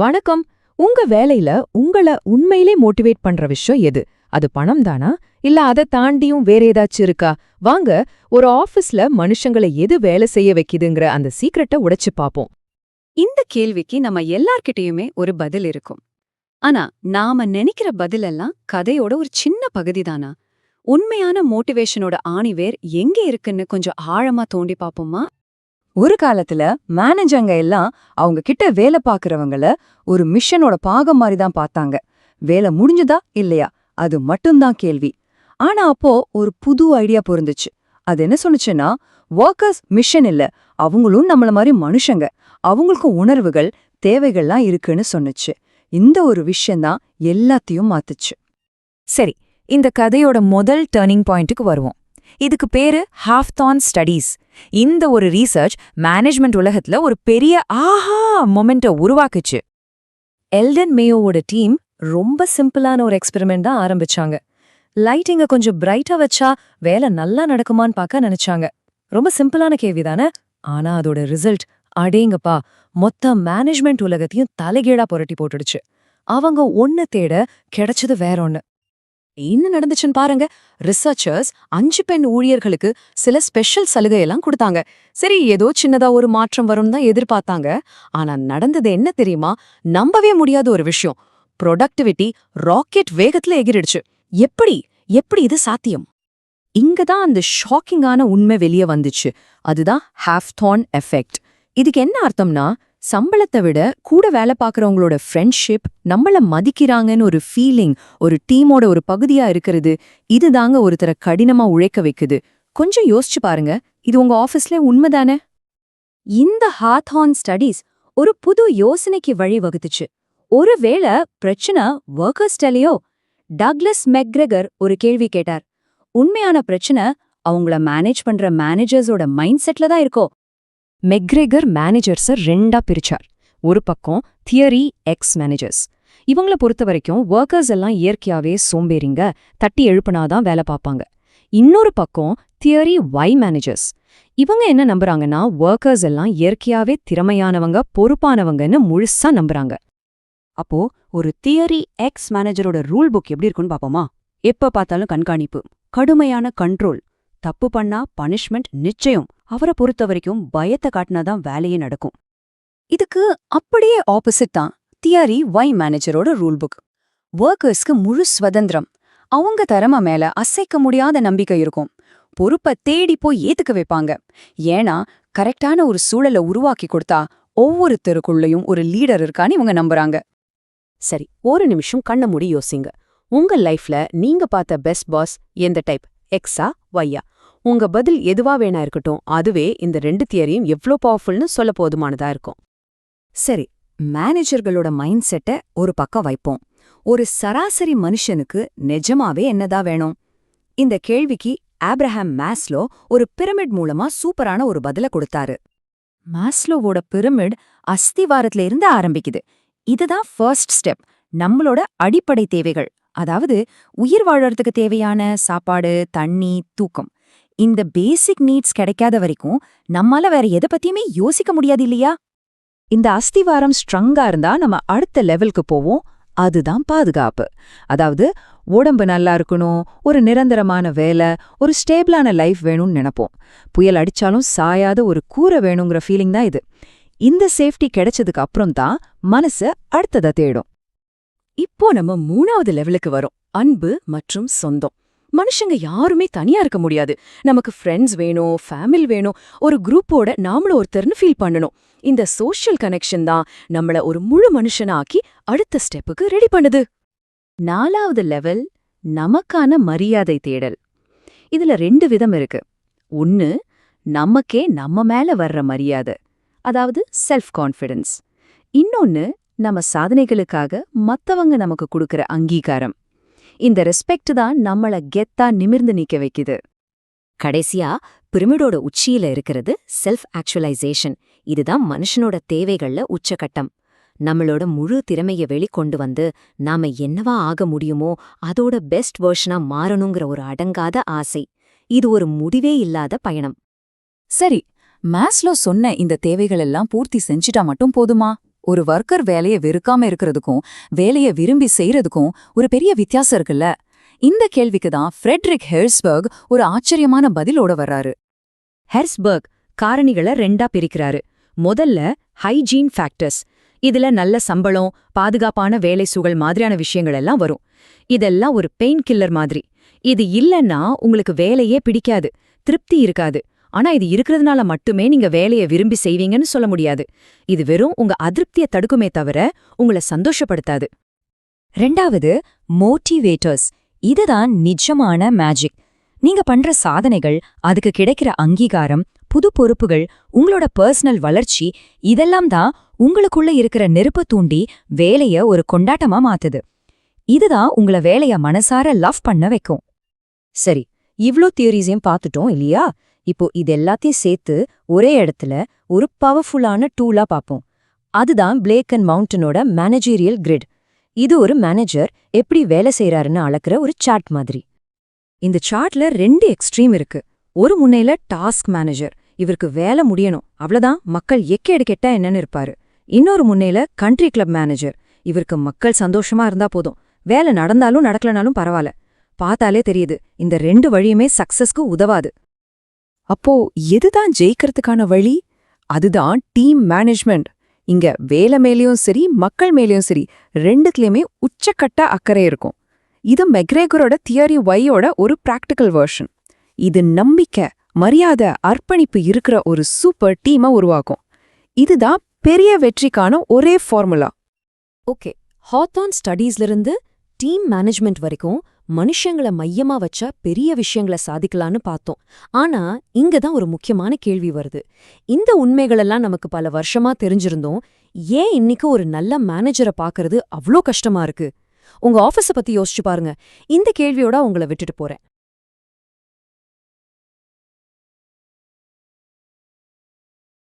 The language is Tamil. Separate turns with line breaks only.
வணக்கம். உங்க வேலையில உங்கள உண்மையிலே மோட்டிவேட் பண்ற விஷயம் எது? அது பணம் தானா? இல்ல அதை தாண்டியும் வேற ஏதாச்சும் இருக்கா? வாங்க ஒரு ஆபீஸ்ல மனுஷங்களை எது வேலை செய்ய வைக்குதுங்கிற அந்த சீக்ரெட்டை உடைச்சு பாப்போம்.
இந்த கேள்விக்கு நம்ம எல்லார்கிட்டயுமே ஒரு பதில் இருக்கும். ஆனா நாம நினைக்கிற பதிலெல்லாம் கதையோட ஒரு சின்ன பகுதி தானா? உண்மையான மோட்டிவேஷனோட ஆணிவேர் எங்க இருக்குன்னு கொஞ்சம் ஆழமா தோண்டி பாப்போமா?
ஒரு காலத்துல மேனேஜங்க எல்லாம் அவங்க கிட்ட வேலை பாக்குறவங்கள ஒரு மிஷனோட பாகம் மாதிரி தான் பார்த்தாங்க. வேலை முடிஞ்சுதா இல்லையா? அது மட்டும்தான் கேள்வி. ஆனா அப்போ ஒரு புது ஐடியா பொருந்துச்சு. அது என்ன சொன்னுச்சுன்னா ஒர்க்கர்ஸ் மிஷன் இல்ல அவங்களும் நம்மள மாதிரி மனுஷங்க. அவங்களுக்கும் உணர்வுகள் தேவைகள்லாம் இருக்குன்னு சொன்னுச்சு. இந்த ஒரு விஷயம்தான் எல்லாத்தையும் மாத்துச்சு. சரி இந்த கதையோட முதல் டேர்னிங் பாயிண்ட்டுக்கு வருவோம். இதுக்கு பேரு ஹாஃப்தான் ஸ்டடீஸ் இந்த ஒரு ரீசர்ச் மேனேஜ்மெண்ட் உலகத்துல ஒரு பெரிய ஆஹா மொமெண்ட்டை உருவாக்குச்சு. எல்டன் மேயோவோட டீம் ரொம்ப சிம்பிளான ஒரு எக்ஸ்பெரிமெண்ட் தான் ஆரம்பிச்சாங்க. லைட்டிங்க கொஞ்சம் பிரைட்டா வச்சா வேலை நல்லா நடக்குமான்னு பார்க்க நினைச்சாங்க. ரொம்ப சிம்பிளான கேள்வி தானே? ஆனா அதோட ரிசல்ட் அடேங்கப்பா மொத்த மேனேஜ்மெண்ட் உலகத்தையும் தலைகீழா புரட்டி போட்டுடுச்சு. அவங்க ஒன்னு தேட கிடைச்சது வேற ஒன்னு என்ன நடந்துச்சுன்னு பாருங்க. ரிசர்ச்சர்ஸ் அஞ்சு பெண் ஊழியர்களுக்கு சில ஸ்பெஷல் சலுகையெல்லாம் கொடுத்தாங்க. சரி ஏதோ சின்னதா ஒரு மாற்றம் வரும்னு தான் எதிர்பார்த்தாங்க. ஆனா நடந்தது என்ன தெரியுமா? நம்பவே முடியாத ஒரு விஷயம். ப்ரொடக்டிவிட்டி ராக்கெட் வேகத்துல எகிரிடுச்சு. எப்படி? எப்படி இது சாத்தியம்? இங்க தான் அந்த ஷாக்கிங்கான உண்மை வெளியே வந்துச்சு. அதுதான் ஹாஃப்தான் எஃபெக்ட் இதுக்கு என்ன அர்த்தம்னா சம்பளத்தை விட கூட வேலை பார்க்குறவங்களோட ஃப்ரெண்ட்ஷிப் நம்மள மதிக்கிறாங்கன்னு ஒரு ஃபீலிங் ஒரு டீமோட ஒரு பகுதியா இருக்கிறது இதுதாங்க ஒருத்தரை கடினமா உழைக்க வைக்குது. கொஞ்சம் யோசிச்சு பாருங்க இது உங்க ஆஃபீஸ்ல உண்மைதானே?
இந்த ஹாத்ஹான் ஸ்டடீஸ் ஒரு புது யோசனைக்கு வழிவகுத்துச்சு. ஒருவேளை பிரச்சனை ஒர்க்கர்ஸ்டலையோ டக்லஸ் மெக்ரெகர் ஒரு கேள்வி கேட்டார். உண்மையான பிரச்சனை அவங்கள மேனேஜ் பண்ற மேனேஜர்ஸோட மைண்ட் செட்ல தான் இருக்கோ?
மெக்ரேகர் மேனேஜர்ஸை ரெண்டா பிரிச்சார். ஒரு பக்கம் தியரி எக்ஸ் மேனேஜர்ஸ் இவங்கள பொறுத்த வரைக்கும் ஒர்க்கர்ஸ் எல்லாம் இயற்கையாவே சோம்பேறிங்க தட்டி எழுப்புனாதான் வேலை பார்ப்பாங்க. இன்னொரு பக்கம் தியரி ஒய் மேனேஜர்ஸ் இவங்க என்ன நம்புறாங்கன்னா ஒர்க்கர்ஸ் எல்லாம் இயற்கையாவே திறமையானவங்க பொறுப்பானவங்கன்னு முழுசா நம்புறாங்க.
அப்போ ஒரு தியரி எக்ஸ் மேனேஜரோட ரூல் புக் எப்படி இருக்குன்னு பாப்போமா எப்ப பார்த்தாலும் கண்காணிப்பு கடுமையான கண்ட்ரோல் தப்பு பண்ணா பனிஷ்மெண்ட் நிச்சயம். அவரை பொறுத்த வரைக்கும் பயத்தை காட்டினாதான் வேலையே நடக்கும். இதுக்கு அப்படியே ஆப்போசிட் தான் தியாரி வை மேனேஜரோட ரூல் புக் ஒர்க்கர்ஸ்க்கு முழு சுதந்திரம். அவங்க திறமை மேல அசைக்க முடியாத நம்பிக்கை இருக்கும். பொறுப்பை தேடி போய் ஏத்துக்க வைப்பாங்க. ஏன்னா கரெக்டான ஒரு சூழலை உருவாக்கி கொடுத்தா ஒவ்வொருத்தருக்குள்ளயும் ஒரு லீடர் இருக்கான்னு இவங்க நம்புறாங்க.
சரி ஒரு நிமிஷம் கண்ண மூடி யோசிங்க. உங்க லைஃப்ல நீங்க பார்த்த பெஸ்ட் பாஸ் எந்த டைப் எக்ஸா ஒய்யா உங்க பதில் எதுவா வேணா இருக்கட்டும். அதுவே இந்த ரெண்டு தியரியும் எவ்ளோ பவர்ஃபுல்னு சொல்ல போதுமானதா இருக்கும்.
சரி மேனேஜர்களோட மைண்ட் செட்டை ஒரு பக்கம் வைப்போம். ஒரு சராசரி மனுஷனுக்கு நிஜமாவே என்னதான் வேணும்? இந்த கேள்விக்கு ஆப்ரஹாம் மேஸ்லோ ஒரு பிரமிட் மூலமா சூப்பரான ஒரு பதில கொடுத்தாரு. மாஸ்லோவோட பிரமிட் அஸ்திவாரத்துல இருந்து ஆரம்பிக்குது. இதுதான் ஃபர்ஸ்ட் ஸ்டெப் நம்மளோட அடிப்படை தேவைகள். அதாவது உயிர் வாழறதுக்கு தேவையான சாப்பாடு தண்ணி தூக்கம். இந்த பேசிக் நீட்ஸ் கிடைக்காத வரைக்கும் நம்மால வேற எதை பத்தியுமே யோசிக்க முடியாது இல்லையா? இந்த அஸ்திவாரம் ஸ்ட்ரங்கா இருந்தா நம்ம அடுத்த லெவலுக்கு போவோம். அதுதான் பாதுகாப்பு. அதாவது உடம்பு நல்லா இருக்கணும் ஒரு நிரந்தரமான வேலை ஒரு ஸ்டேபிளான லைஃப் வேணும்னு நினைப்போம். புயல் அடிச்சாலும் சாயாத ஒரு கூரை வேணுங்கிற ஃபீலிங் தான் இது. இந்த சேஃப்டி கிடைச்சதுக்கு அப்புறம் தான் மனசு அடுத்ததை தேடும்.
இப்போ நம்ம மூணாவது லெவலுக்கு வரும். அன்பு மற்றும் சொந்தம். மனுஷங்க யாருமே தனியா இருக்க முடியாது. நமக்கு ஃப்ரெண்ட்ஸ் வேணும் ஃபேமிலி வேணும். ஒரு குரூப்போட நாமளும் ஒருத்தர்னு ஃபீல் பண்ணணும். இந்த சோஷியல் கனெக்ஷன் தான் நம்மள ஒரு முழு மனுஷனாக்கி அடுத்த ஸ்டெப்புக்கு ரெடி பண்ணுது. நாலாவது லெவல் நமக்கான மரியாதை தேடல். இதுல ரெண்டு விதம் இருக்கு. ஒன்னு நமக்கே நம்ம மேல வர்ற மரியாதை அதாவது செல்ஃப் கான்ஃபிடன்ஸ் இன்னொன்னு நம்ம சாதனைகளுக்காக மத்தவங்க நமக்கு கொடுக்கற அங்கீகாரம். இந்த ரெஸ்பெக்ட் தான் நம்மள கெத்தா நிமிர்ந்து நிக்க வைக்குது. கடைசியா பிரமிடோட உச்சியில இருக்கிறது செல்ஃப் ஆக்சுவலைசேஷன் இதுதான் மனுஷனோட தேவைகள்ல உச்சகட்டம். நம்மளோட முழு திறமைய வெளிக்கொண்டு வந்து நாம என்னவா ஆக முடியுமோ அதோட பெஸ்ட் வெர்ஷனா மாறணுங்கிற ஒரு அடங்காத ஆசை. இது ஒரு முடிவே இல்லாத பயணம்.
சரி மேஸ்லோ சொன்ன இந்த தேவைகள் எல்லாம் பூர்த்தி செஞ்சிட்டா மட்டும் போதுமா? ஒரு ஒர்க்கர் வேலையை வெறுக்காம இருக்கிறதுக்கும் வேலையை விரும்பி செய்யறதுக்கும் ஒரு பெரிய வித்தியாசம் இருக்குல்ல? இந்த கேள்விக்கு தான் ஃப்ரெட்ரிக் ஹெர்ஸ்பர்க் ஒரு ஆச்சரியமான பதிலோட வர்றாரு.
ஹெர்ஸ்பர்க் காரணிகளை ரெண்டா பிரிக்கிறாரு. முதல்ல ஹைஜீன் ஃபேக்டர்ஸ் இதுல நல்ல சம்பளம் பாதுகாப்பான வேலை சூழல் மாதிரியான விஷயங்கள் எல்லாம் வரும். இதெல்லாம் ஒரு பெயின் கில்லர் மாதிரி. இது இல்லன்னா உங்களுக்கு வேலையே பிடிக்காது திருப்தி இருக்காது. ஆனா இது இருக்கிறதுனால மட்டுமே நீங்க வேலைய விரும்பி செய்வீங்கன்னு சொல்ல முடியாது. இது வெறும் உங்க அதிருப்திய தடுக்குமே தவிர உங்களை சந்தோஷப்படுத்தாது.
ரெண்டாவது மோட்டிவேட்டர்ஸ் இதுதான் நிஜமான மேஜிக் நீங்க பண்ற சாதனைகள் அதுக்கு கிடைக்கிற அங்கீகாரம் புது பொறுப்புகள் உங்களோட பர்சனல் வளர்ச்சி இதெல்லாம் தான் உங்களுக்குள்ள இருக்கிற நெருப்பு தூண்டி வேலைய ஒரு கொண்டாட்டமா மாத்துது. இதுதான் உங்கள வேலைய மனசார லவ் பண்ண வைக்கும். சரி இவ்ளோ தியரிஸையும் பார்த்துட்டோம் இல்லையா? இப்போ இது எல்லாத்தையும் சேர்த்து ஒரே இடத்துல ஒரு பவர்ஃபுல்லான டூலா பார்ப்போம். அதுதான் பிளேக் அண்ட் மவுண்டனோட மேனேஜீரியல் கிரிட் இது ஒரு மேனேஜர் எப்படி வேலை செய்யறாருன்னு அளக்குற ஒரு சார்ட் மாதிரி. இந்த சார்ட்ல ரெண்டு எக்ஸ்ட்ரீம் இருக்கு. ஒரு முன்னையில டாஸ்க் மேனேஜர் இவருக்கு வேலை முடியணும் அவ்வளவுதான் மக்கள் எக்கேடு கெட்டா என்னன்னு இருப்பாரு. இன்னொரு முன்னையில கண்ட்ரி கிளப் மேனேஜர் இவருக்கு மக்கள் சந்தோஷமா இருந்தா போதும். வேலை நடந்தாலும் நடக்கலனாலும் பரவாயில்ல. பார்த்தாலே தெரியுது இந்த ரெண்டு வழியுமே சக்சஸ்க்கு உதவாது.
அப்போ எதுதான் ஜெயிக்கிறதுக்கான வழி? அதுதான் டீம் மேனேஜ்மெண்ட் இங்க வேலை மேலயும் சரி மக்கள் மேலயும் சரி ரெண்டுத்துலயுமே உச்சக்கட்ட அக்கறை இருக்கும். இது மெக்ரேகரோட தியரி ஒய்யோட ஒரு பிராக்டிக்கல் வெர்ஷன் இது நம்பிக்கை மரியாதை அர்ப்பணிப்பு இருக்கிற ஒரு சூப்பர் டீமை உருவாக்கும். இதுதான் பெரிய வெற்றிக்கான ஒரே ஃபார்முலா
ஓகே ஹாத்தான் ஸ்டடீஸ்ல இருந்து டீம் மேனேஜ்மெண்ட் வரைக்கும் மனுஷங்கள மையமா வச்சா பெரிய விஷயங்களை சாதிக்கலான்னு பார்த்தோம். ஆனா இங்க தான் ஒரு முக்கியமான கேள்வி வருது. இந்த உண்மைகளெல்லாம் நமக்கு பல வருஷமா தெரிஞ்சிருந்தோம். ஏன் இன்னைக்கு ஒரு நல்ல மேனேஜரை பாக்குறது அவ்ளோ கஷ்டமா இருக்கு? உங்க ஆஃபீஸ பத்தி யோசிச்சு பாருங்க. இந்த கேள்வியோட உங்களை விட்டுட்டு போறேன்.